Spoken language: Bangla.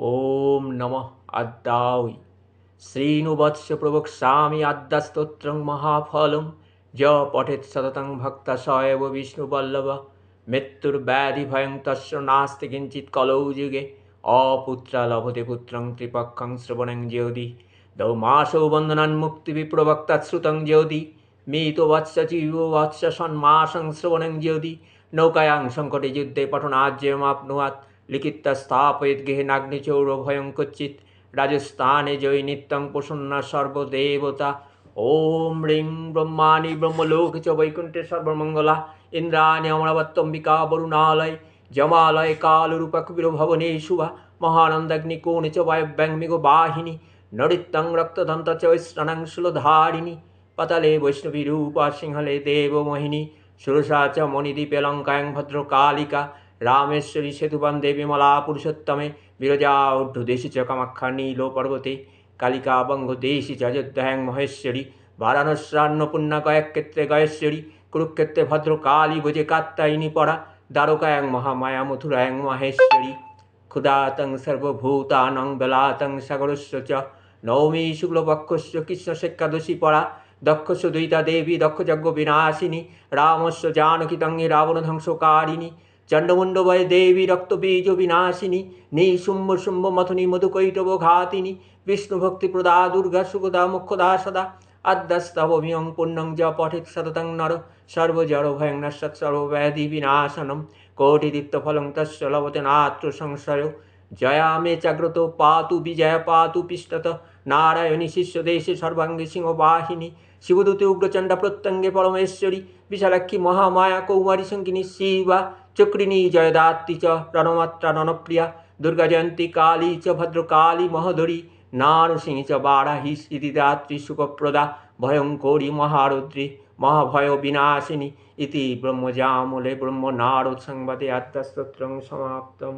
ওম নম আদ্যাই শ্রীনুবৎস প্রভক স্বামী আদ্যাস্তোত্র মহাফলম য পঠেৎ সততং ভক্ত সয়ব বিষ্ণুবল্লভ মৃত্যুর্ব্যাধি ভয়ং তস্য নাস্তি কিঞ্চিত কলৌ যুগে অপুত্রা লভতে পুত্রং ত্রিপক্ষং শ্রবণং জ্যোতি দৌ মাসৌ বন্দনান মুক্তি বিপ্রবক্তা শ্রুতং জ্যোতি মৃত বৎস জীব বৎস সন্মাসং শ্রবণং জ্যোতি নৌকায়াং সংকটে যুদ্ধে পঠনাজ্যমাপ্নুয়াত লিখিত স্থাপয়িত গৃহে নাগ্নিচৌর ভয়ং কচ্চিত রাজস্থানে জয়ী নিত্যং প্রসন্ন সর্বদেবতা। ওম রিং ব্রহ্মাণি ব্রহ্মলোক চ বৈকুণ্ঠে সর্বমঙ্গলা। ইন্দ্রাণি অমরাবত্তম্বিকা বরুণালয়। জমালয় কালরূপা কুবির ভবনে শুভা। মহানন্দাগ্নি কোণ চ বায়ব্যাংমিগো বাহিনী। নরিত্যং রক্তদন্ত চ স্নানাং পাতালে বৈষ্ণবী রূপা সিংহলে দেবমোহিনী। সুরসা চ মণিদ্বীপে লঙ্কায়ং ভদ্রকালিকা। রামেশ্বরী সেতুবান দেবী মলা পুরুষোত্তমে বিরজা ঊর্ধ্বদেশি চ কামাখ্যা নীল পর্বতে কালিকা বঙ্গদেশি চ অযোধ্যায়ং মহেশ্বরী বারাণস্যান্নপূর্ণা কয়েকক্ষেত্রে গয়েশ্বরী কুরুক্ষেত্রে ভদ্রকালী ভুজে কাত্তায়িনী পরা দ্বারকায়ং মহামায়া মথুরায়ং মাহেশ্বরী ক্ষুদাতং সর্বভূতানং বেলাতং সাগরস্য চ নৌমি শুক্লপক্ষস্য কৃষ্ণশেক্ষাদশী পরা দক্ষস্য দুইতা দেবী দক্ষযজ্ঞ বিনাশিনী রামস্য রাবণ ধ্বংসকারিণী চণ্ডমুণ্ডবয় দেবী রক্তবীজ বিনাশিনী নিশুম্ভ শুম্ভ মথনী মধুকৈটব ঘাতিনী বিষ্ণুভক্তি প্রদা দুর্গা সুগদা মুখ্যদা সদা আদ্যাস্তবমিয়ং পুণ্যং য পঠিত সততং নর, সর্বজড় ভয়ং নশ্বৎ সর্বব্যাধি বিনাশনম কোটিদীপ্তফলং তস্য লভতে নাত্র সংশয় জয়া মে জাগ্রত পাতু বিজয় পাতু পিষ্টত, নারায়ণী শিষ্য দেশে সর্বাঙ্গে সিংহবাহিনী, শিবদূতে উগ্রচণ্ডা প্রত্যঙ্গে পরমেশ্বরী, বিশালাক্ষী মহামায়া কৌমারী সঙ্গিনী শিবা চক্রিণী জয়দাত্রী চ রণমাত্রা রণপ্রিয়া দুর্গা জয়ন্তী কালী চ ভদ্রকালী মহোদরী নারসিংহ চ বারাহি স্মৃতিদাত্রী সুখপ্রদা ভয়ঙ্করী মহারুদ্রী মহাভয় বিনাশিনী ইতি ব্রহ্মজামলে ব্রহ্মনারদ সংবাদে আত্মাস্তোত্রং সমাপ্তম